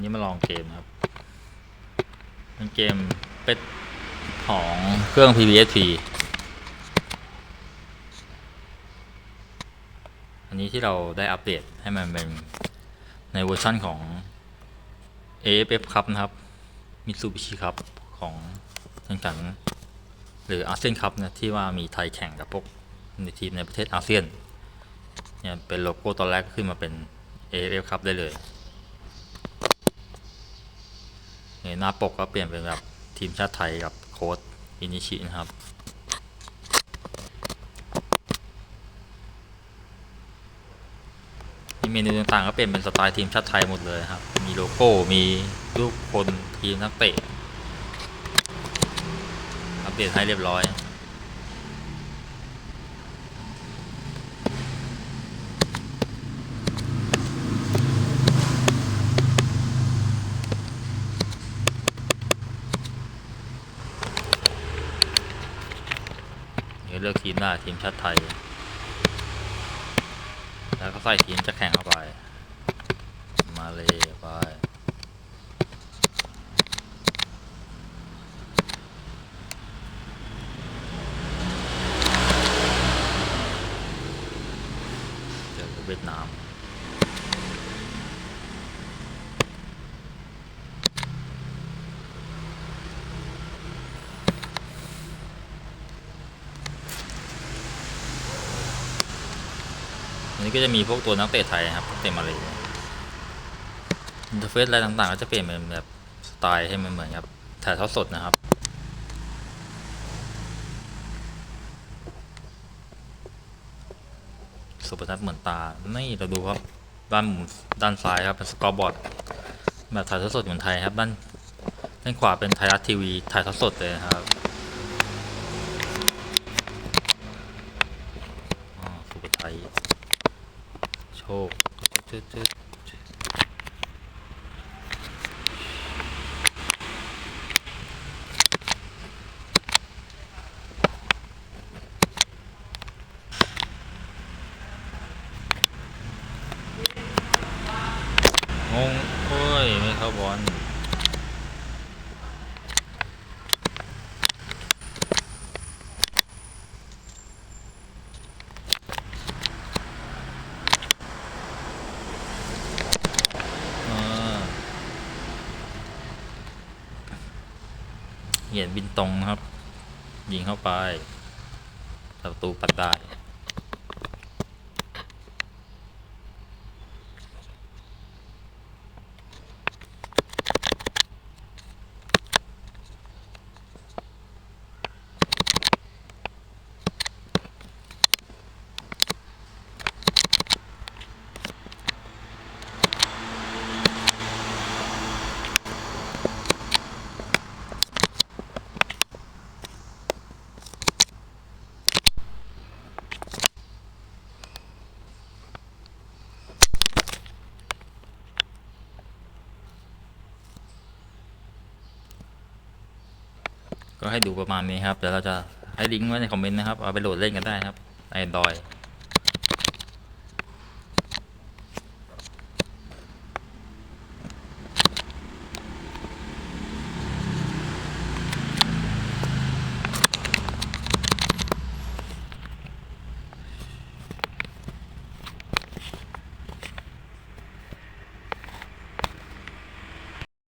นี่มาลองเกมครับเป็นเกมเป็ดของเครื่อง PVSP อันนี้ที่เราได้อัปเดตให้มันเป็นในเวอร์ชั่นของ AFF ครับนะครับ Mitsubishi ครับของแข่งขันหรืออาเซียนคัพนะที่ว่ามีไทยแข่งกับพวกในทีมในประเทศอาเซียนเนี่ยเป็นโลโก้ตอนแรกขึ้นมาเป็น AFF ครับได้เลย เนี่ยหน้าปกก็เปลี่ยนเป็นแบบทีมชาติไทยกับโค้ดอินิชินะครับมีเมนูต่างๆก็เปลี่ยนเป็นสไตล์ทีมชาติไทยหมดเลยครับ มีโลโก้ มีรูปคนทีมนักเตะ อัปเดตให้เรียบร้อย เดี๋ยวเลือกทีมได้ทีมชาติไทย แล้วก็ใส่ทีมจะแข่งเข้าไป มาเลยไปเจอกับเวียดนาม นนี้ก็จะมีพวกตัวนักเตะไทยนะครับเตะมาเลยอินเทอร์เฟซอะไรต่างๆ ก็จะเปลี่ยนเป็นแบบสไตล์ให้มันเหมือนกับถ่ายทอดสดนะครับสุปทัศน์เหมือนตา นี่เราดูครับ ด้านมุมด้านซ้ายครับเป็นสกอร์บอร์ดแบบถ่ายทอดสดเหมือนไทยครับ ด้านด้านขวาเป็นไทยรัฐทีวีถ่ายทอดสดเลยครับอ๋อสุปไทย โชคจึ๊ดจึ๊ดจึ๊ดงงโอ้ย ไม่เข้าบอลอ่า เหยียดบินตรงนะครับ ยิงเข้าไปประตูปัดได้ ก็ให้ดูประมาณนี้ครับ เดี๋ยวเราจะให้ลิงก์ไว้ในคอมเมนต์นะครับ เอาไปโหลดเล่นกันได้นะครับไอ้ดอย